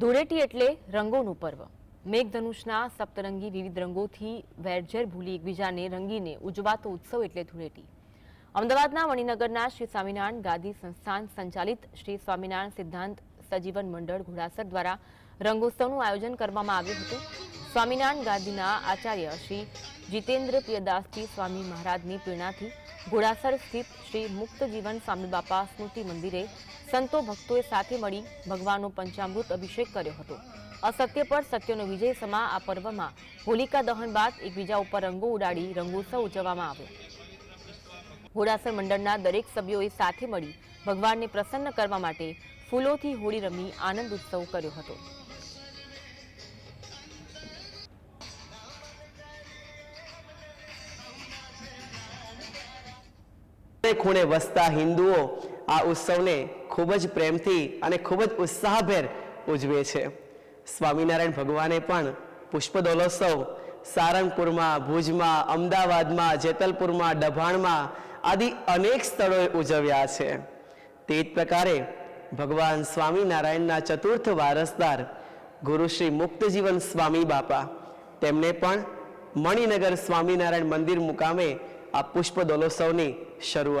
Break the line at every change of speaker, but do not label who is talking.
ધૂળેટી એટલે રંગોનું પર્વ. મેઘધનુષના સપ્તરંગી વિવિધ રંગોથી વેરઝેર ભૂલી એકબીજાને રંગીને ઉજવાતો ઉત્સવ એટલે ધૂળેટી. અમદાવાદના મણિનગરના શ્રી સ્વામિનારાયણ ગાદી સંસ્થાન સંચાલિત શ્રી સ્વામિનારાયણ સિદ્ધાંત સજીવન મંડળ ઘોડાસર દ્વારા રંગોત્સવનું આયોજન કરવામાં આવ્યું હતું. સ્વામિનારાયણ ગાદીના આચાર્ય શ્રી જીતેન્દ્ર પ્રિયદાસજી સ્વામી મહારાજની પ્રેરણાથી ઘોડાસર સ્થિત શ્રી મુક્ત જીવન સ્વામી બાપા સ્મૃતિ મંદિરે સંતો ભક્તોએ સાથે મળી ભગવાનનો પંચામૃત અભિષેક કર્યો હતો. અસત્ય પર સત્યનો વિજય સમા આ પર્વમાં હોલિકા દહન બાદ એકબીજા ઉપર રંગો ઉડાડી રંગોત્સવ ઉજવવામાં આવ્યો. ઘોડાસર મંડળના દરેક સભ્યોએ સાથે મળી ભગવાનને પ્રસન્ન કરવા માટે ફૂલોથી હોળી રમી આનંદ ઉત્સવ કર્યો હતો.
ખૂણે વસતા હિન્દુઓ આ ઉત્સવને ખૂબ જ પ્રેમથી અને ખૂબ જ ઉત્સાહભેર ઉજવે છે. સ્વામિનારાયણ ભગવાને પણ પુષ્પદોલોત્સવ સારંગપુરમાં, ભુજમાં, અમદાવાદમાં, જેતલપુરમાં, ડભાણમાં આદિ અનેક સ્થળોએ ઉજવ્યા છે. તે જ પ્રકારે ભગવાન સ્વામિનારાયણના ચતુર્થ વારસદાર ગુરુ શ્રી મુક્તજીવન સ્વામી બાપા, તેમને પણ મણિનગર સ્વામિનારાયણ મંદિર મુકામે આ પુષ્પ દોલોત્સવની શરૂઆત.